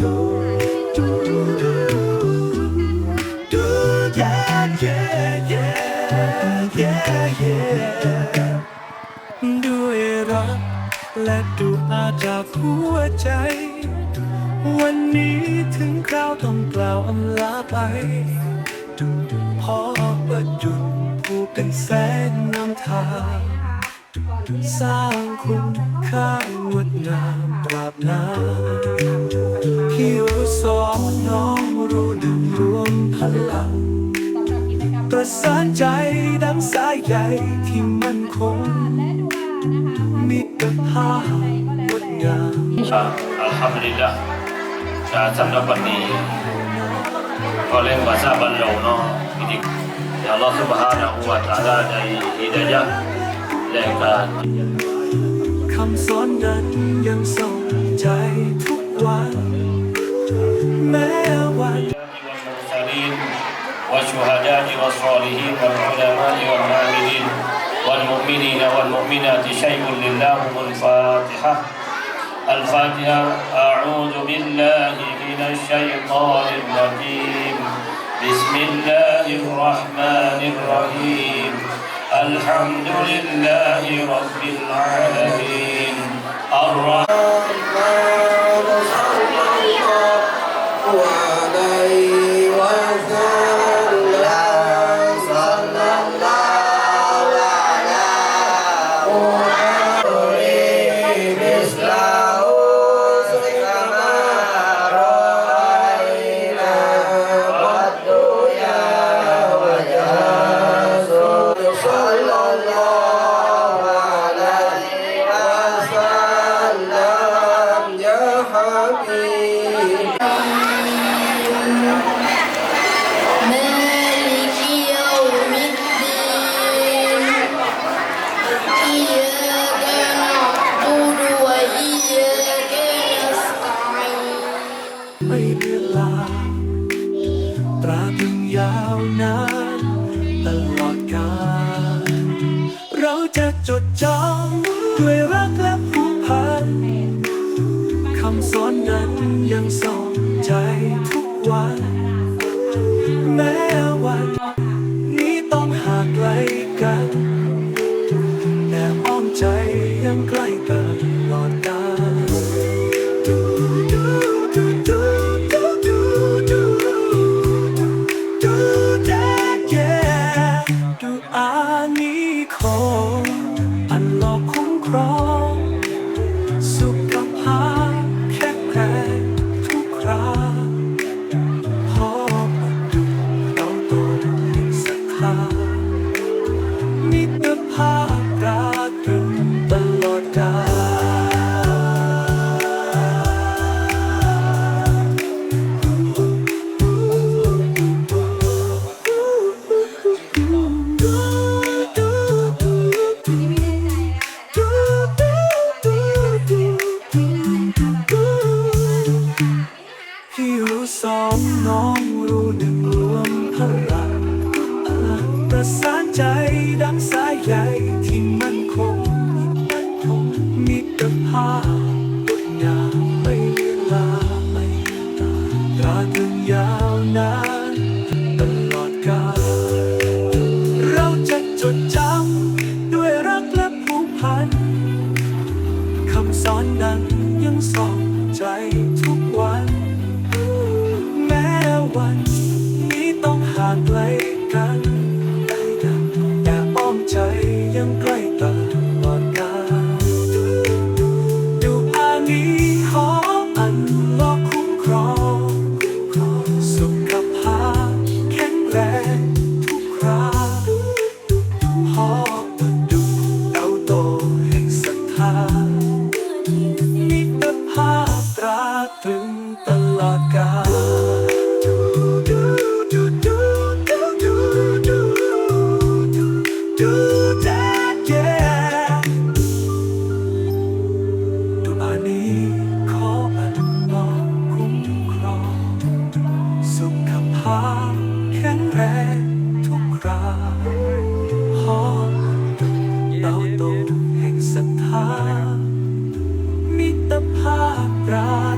ด้วยรัก และดูอาจากหัวใจ วันนี้ถึงคราวต้องกล่าวอำลาไปพอประจุดผู้เป็นแสงนำทางสร้างคุณค่างดงามตราบนา ประสานใจดังสายใยที่มันคงมิตรภาพงดงามอัลฮัมดุลิลละชาสำหรับวันนี้ ก็เล่นภาษาบันเราเนาะพิธีอย่าลอสุบฮานะฮูวะตะอาลาได้ฮิดายะห์และการคำสอนนั้นยังส่งใจ والشهداء والصالحين والعلماء والعاملين والمؤمنين والمؤمنات شيء لله الفاتحة. الفاتحة. أعوذ بالله من الشيطان الرجيم. بسم الله الرحمن الرحيم. الحمد لله رب العالمين. الرحمن จะจดจำด้วยรักและผูกพัน คำสอนนั้นยังสอนใจทุกวัน แม้วันนี้ต้องห่างไกลกันแต่อ้อมใจยังใกล้กันหลอดกาอันหลอกคุ้มครองสุขภาพ พี่รู้สองน้องรู้หนึ่งรวมพลังประสานใจดังสายใยที่มั่มั่นคง ภาพงดงามไม่เวลาไม่ตาตราตรึงยาวนานตลอดกาลเราจะจดจำด้วยรักและผูกพันคำสอนนั้นยังส่องใจทุกวัน แม้วันนี้ต้องห่างไกลามิตรภาพรา